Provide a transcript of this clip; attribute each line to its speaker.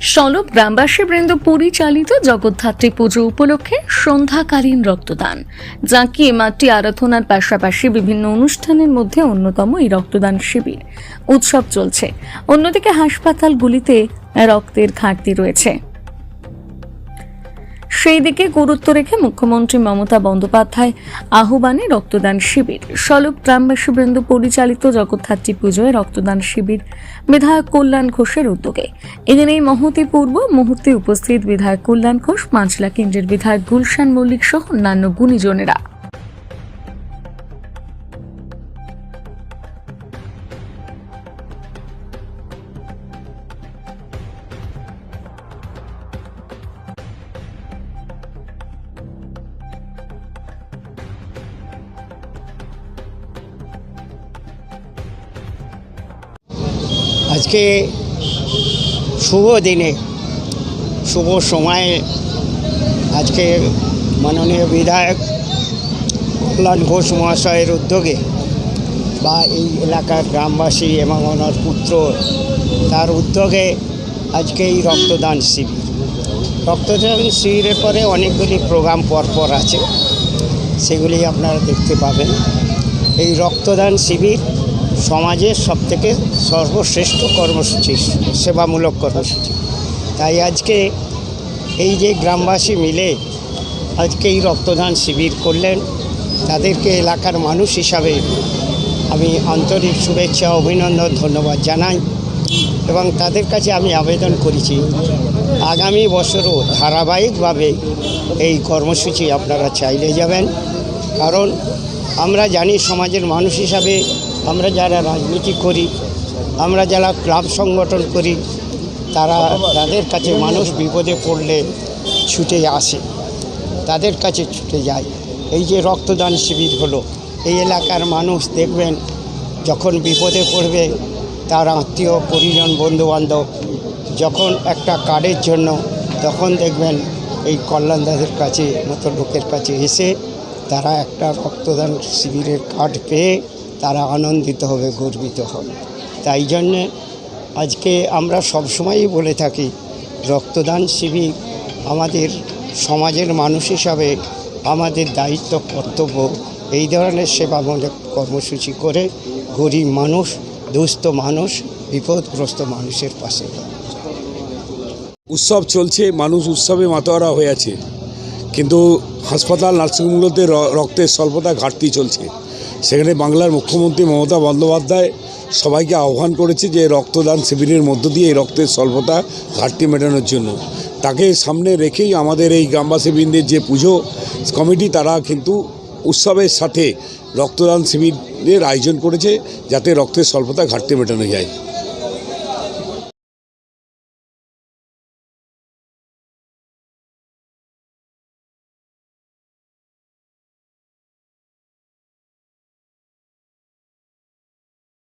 Speaker 1: সলব গ্রামবাসী বৃন্দ পরিচালিত জগদ্ধাত্রী পুজো উপলক্ষে সন্ধ্যাকালীন রক্তদান। যাকে মাটি আরাধনার পাশাপাশি বিভিন্ন অনুষ্ঠানের মধ্যে অন্যতম এই রক্তদান শিবির। উৎসব চলছে। অন্যদিকে হাসপাতালগুলিতে রক্তের ঘাটতি রয়েছে। সেই দিকে গুরুত্ব রেখে মুখ্যমন্ত্রী মমতা বন্দ্যোপাধ্যায় আহ্বানে রক্তদান শিবির। সলব গ্রামবাসী বৃন্দ পরিচালিত জগদ্ধাত্রী পুজোয় রক্তদান শিবির বিধায়ক কল্যাণ ঘোষের উদ্যোগে। এদিন এই মহতি পূর্ব মুহূর্তে উপস্থিত বিধায়ক কল্যাণ ঘোষ পাঁচলা কেন্দ্রের বিধায়ক গুলশান মল্লিক সহ অন্যান্য গুণীজনেরা।
Speaker 2: আজকে শুভ দিনে, শুভ সময়ে আজকে মাননীয় বিধায়ক কল্যাণ ঘোষ মহাশয়ের উদ্যোগে বা এই এলাকার গ্রামবাসী এবং ওনার পুত্র, তার উদ্যোগে আজকে এই রক্তদান শিবির। রক্তদান শিবিরের পরে অনেকগুলি প্রোগ্রাম পরপর আছে, সেগুলি আপনারা দেখতে পাবেন। এই রক্তদান শিবির সমাজের সবথেকে সর্বশ্রেষ্ঠ কর্মসূচি, সেবামূলক কর্মসূচি। তাই আজকে এই যে গ্রামবাসী মিলে আজকে এই রক্তদান শিবির করলেন, তাদেরকে এলাকার মানুষ হিসাবে আমি আন্তরিক শুভেচ্ছা, অভিনন্দন, ধন্যবাদ জানাই এবং তাদের কাছে আমি আবেদন করেছি, আগামী বছরও ধারাবাহিকভাবে এই কর্মসূচি আপনারা চাইলে যাবেন। কারণ আমরা জানি সমাজের মানুষ হিসাবে আমরা যারা রাজনীতি করি, আমরা যারা ক্লাব সংগঠন করি, তারা তাদের কাছে মানুষ বিপদে পড়লে ছুটে আসে, তাদের কাছে ছুটে যায়। এই যে রক্তদান শিবির হলো, এই এলাকার মানুষ দেখবেন যখন বিপদে পড়বে, তার আত্মীয়, পরিজন, বন্ধুবান্ধব যখন একটা কার্ডের জন্য, তখন দেখবেন এই কল্যাণদাদের কাছে, মতো লোকের কাছে এসে তারা একটা রক্তদান শিবিরের কার্ড পেয়ে তারা আনন্দিত হবে, গর্বিত হবে। তাই জন্যে আজকে আমরা সবসময়ই বলে থাকি, রক্তদান শিবির আমাদের সমাজের মানুষ হিসাবে আমাদের দায়িত্ব, কর্তব্য, এই ধরনের সেবামূলক কর্মসূচি করে গরিব মানুষ, দুস্থ মানুষ, বিপদগ্রস্ত মানুষের পাশে।
Speaker 3: উৎসব চলছে, মানুষ উৎসবে মাতোয়ারা হয়ে আছে। কিন্তু হাসপাতাল, নার্সিংহোমগুলোতে রক্তের স্বল্পতা ঘাটতি চলছে। সেখানে বাংলার মুখ্যমন্ত্রী মমতা বন্দ্যোপাধ্যায় সবাইকে আহ্বান করেছে যে রক্তদান শিবিরের মধ্য দিয়ে এই রক্তের স্বল্পতা ঘাটতি মেটানোর জন্য। তাকে সামনে রেখেই আমাদের এই গ্রামবাসী বৃন্দের যে পুজো কমিটি, তারা কিন্তু উৎসবের সাথে রক্তদান শিবিরের আয়োজন করেছে যাতে রক্তের স্বল্পতা ঘাটতি মেটানো যায়।